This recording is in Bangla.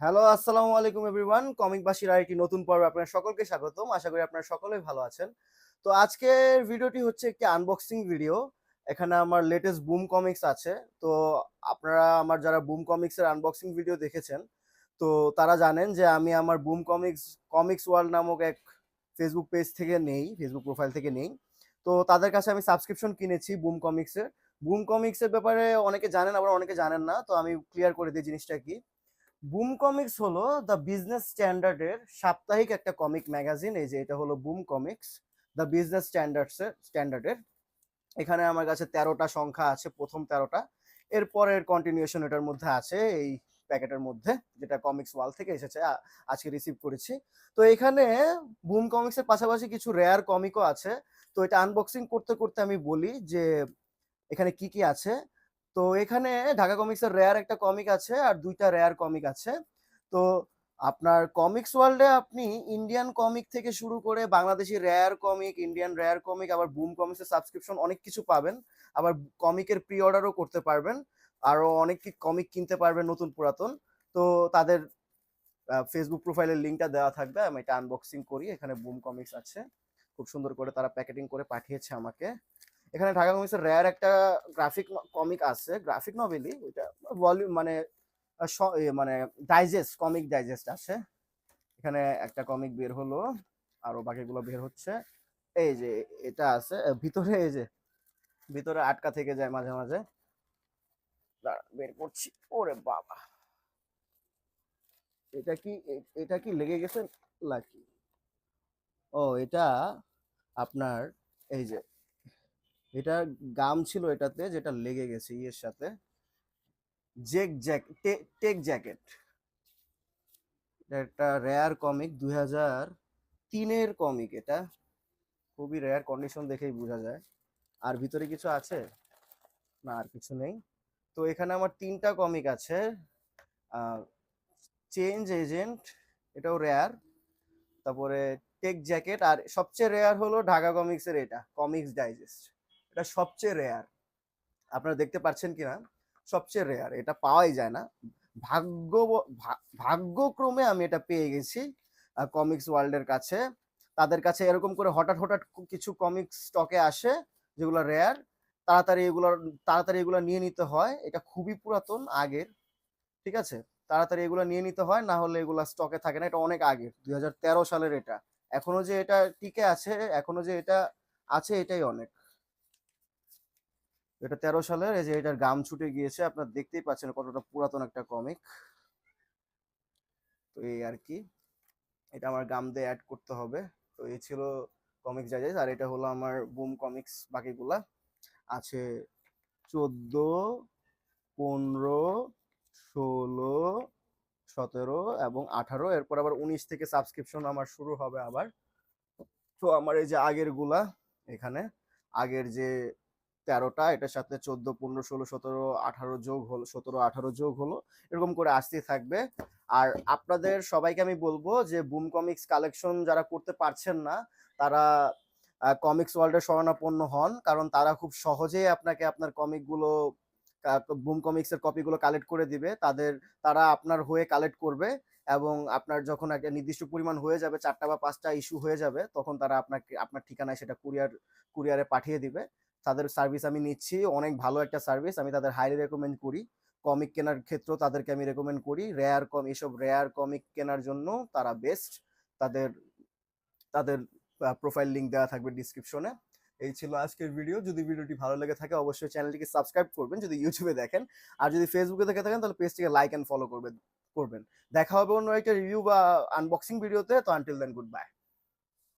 হ্যালো আসসালামু আলাইকুম এভরিওয়ান কমিক বাসীর আরেকটি নতুন পর্বে আপনার সকলকে স্বাগতম। আশা করি আপনারা সকলেই ভালো আছেন। তো আজকের ভিডিওটি হচ্ছে একটি আনবক্সিং ভিডিও এখানে আমার লেটেস্ট বুম কমিক্স আছে। তো আপনারা আমার যারা বুম কমিক্সের আনবক্সিং ভিডিও দেখেছেন, তো তারা জানেন যে আমি আমার বুম কমিক্স কমিক্স ওয়ার্ল্ড নামক এক ফেসবুক পেজ থেকে নেই ফেসবুক প্রোফাইল থেকে নেই। তো তাদের কাছে আমি সাবস্ক্রিপশন কিনেছি বুম কমিক্সের বুম কমিক্সের ব্যাপারে অনেকে জানেন, আবার অনেকে জানেন না। তো আমি ক্লিয়ার করে দিই জিনিসটা কি। বুম কমিক্স হলো দ্য বিজনেস স্ট্যান্ডার্ডের সাপ্তাহিক একটা কমিক ম্যাগাজিন। এই যে এটা হলো boom comics, the business standards স্ট্যান্ডার্ডের। এখানে আমার কাছে তেরোটা সংখ্যা আছে, প্রথম তেরোটা। এরপরের কন্টিনিউশন এটার মধ্যে আছে, এই প্যাকেটের মধ্যে, যেটা কমিক্স ওয়াল থেকে এসেছে আজকে রিসিভ করেছি। তো এখানে বুম কমিক্সের পাশাপাশি কিছু রেয়ার কমিকও আছে। তো এটা আনবক্সিং করতে করতে আমি বলি যে, এখানে কি কি আছে? তো এখানে ঢাকা কমিক্সের রেয়ার একটা কমিক আছে আর দুইটা রেয়ার কমিক আছে। তো আপনার কমিক্স ওয়ার্ল্ডে আপনি ইন্ডিয়ান কমিক থেকে শুরু করে Bangladeshi rare comic Indian rare comic আবার বুম কমিক্সের সাবস্ক্রিপশন অনেক কিছু পাবেন। আবার কমিকের প্রি অর্ডারও করতে পারবেন। আরও অনেক কমিক কিনতে পারবেন নতুন পুরাতন। তো তাদের ফেসবুক প্রোফাইলের লিঙ্কটা দেওয়া থাকবে। আমি এটা আনবক্সিং করি। এখানে বুম কমিক্স আছে। খুব সুন্দর করে তারা প্যাকেটিং করে পাঠিয়েছে আমাকে। এখানে ঢাকা কমিক্সের রেয়ার একটা গ্রাফিক কমিক আছে। গ্রাফিক নভেলি ওইটা ভলিউম মানে মানে ডাইজেস্ট কমিক ডাইজেস্ট আছে। এখানে একটা কমিক বের হলো, আরও বাকিগুলো বের হচ্ছে। এই যে, এটা আছে ভিতরে এই যে, ভিতরে আটকা থেকে যায় মাঝে মাঝে। বের করছি। ওরে বাবা! এটা কি এটা কি লেগে গেছে লাকি ও, এটা আপনার, এই যে এটা গাম ছিল এটাতে যেটা লেগে গেছে ইয়ের সাথে। জেক জ্যাক টেক জ্যাকেট। একটা রেয়ার কমিক, দুই হাজার তিনের কমিক এটা। খুবই রেয়ার কন্ডিশন দেখেই বোঝা যায়। আর ভিতরে কিছু আছে? না, আর কিছু নেই। তো এখানে আমার তিনটা কমিক আছে। চেঞ্জ এজেন্ট, এটাও রেয়ার। তারপরে টেক জ্যাকেট, আর সবচেয়ে রেয়ার হলো ঢাকা কমিক্সের এটা, কমিক্স ডাইজেস্ট। এটা সবচেয়ে রেয়ার আপনারা দেখতে পাচ্ছেন কিনা? সবচেয়ে রেয়ার এটা পাওয়াই যায় না। ভাগ্য ভাগ্যক্রমে আমি এটা পেয়ে গেছি কমিক্স ওয়ার্ল্ডের কাছে। তাদের কাছে এরকম করে হঠাৎ হঠাৎ কিছু কমিক্স স্টকে আসে, যেগুলো রেয়ার তাড়াতাড়ি এগুলো তাড়াতাড়ি এগুলো নিয়ে নিতে হয়। এটা খুবই পুরাতন, আগের, ঠিক আছে? তাড়াতাড়ি এগুলো নিয়ে নিতে হয়, না হলে এগুলো স্টকে থাকে না। এটা অনেক আগের, দুই হাজার তেরো সালের এটা। এখনও যে এটা টিকে আছে, এখনও যে এটা আছে, এটাই অনেক। এটা তেরো সালের, এই যে এটার গাম ছুটে গিয়েছে, আপনার দেখতেই পাচ্ছেন কতটা পুরাতন একটা কমিক তো এই আর কি, এটা আমার গাম দিয়ে অ্যাড করতে হবে। তো এই ছিল কমিক্স জাজেস আর এটা হলো আমার বুম কমিক্স বাকিগুলা। আছে চোদ্দ, পনেরো, ষোলো, সতেরো এবং আঠারো। এরপর আবার উনিশ থেকে সাবস্ক্রিপশন আমার শুরু হবে আবার। তো আমার এই যে আগেরগুলা এখানে, আগের যে তেরোটা এটার সাথে চোদ্দ, পনেরো, ষোলো, সতেরো, আঠারো যোগ হলো, সতেরো, আঠারো যোগ হলো, এরকম করে আসতেই থাকবে। আর আপনাদের সবাইকে আমি বলব যে, বুম কমিক্স কালেকশন যারা করতে পারছেন না, তারা কমিক্স ওয়ার্ল্ডের শরণাপন্ন হন, কারণ তারা খুব সহজেই আপনাকে আপনার কমিকগুলো বুম কমিক্সের কপিগুলো কালেক্ট করে দিবে। তাদের, তারা আপনার হয়ে কালেক্ট করবে এবং আপনার যখন একটা নির্দিষ্ট পরিমাণ হয়ে যাবে, চারটা বা পাঁচটা ইস্যু হয়ে যাবে, তখন তারা আপনাকে, আপনার ঠিকানায় সেটা কুরিয়ার কুরিয়ারে পাঠিয়ে দিবে। তাদের সার্ভিস আমি নিচ্ছি। অনেক ভালো একটা সার্ভিস আমি তাদের হাইলি রেকমেন্ড করি। কমিক কেনার ক্ষেত্রেও তাদেরকে আমি রেকমেন্ড করি। রেয়ার কম এসব রেয়ার কমিক কেনার জন্য তারা বেস্ট তাদের তাদের প্রোফাইল লিঙ্ক দেওয়া থাকবে ডিসক্রিপশনে এই ছিল আজকের ভিডিও যদি ভিডিওটি ভালো লেগে থাকে, অবশ্যই চ্যানেলটিকে সাবস্ক্রাইব করবেন যদি ইউটিউবে দেখেন। আর যদি ফেসবুকে দেখে থাকেন, তাহলে পেজটিকে লাইক অ্যান্ড ফলো করবেন করবেন। দেখা হবে অন্য একটা রিভিউ বা আনবক্সিং ভিডিওতে তো আনটিল দেন গুড বাই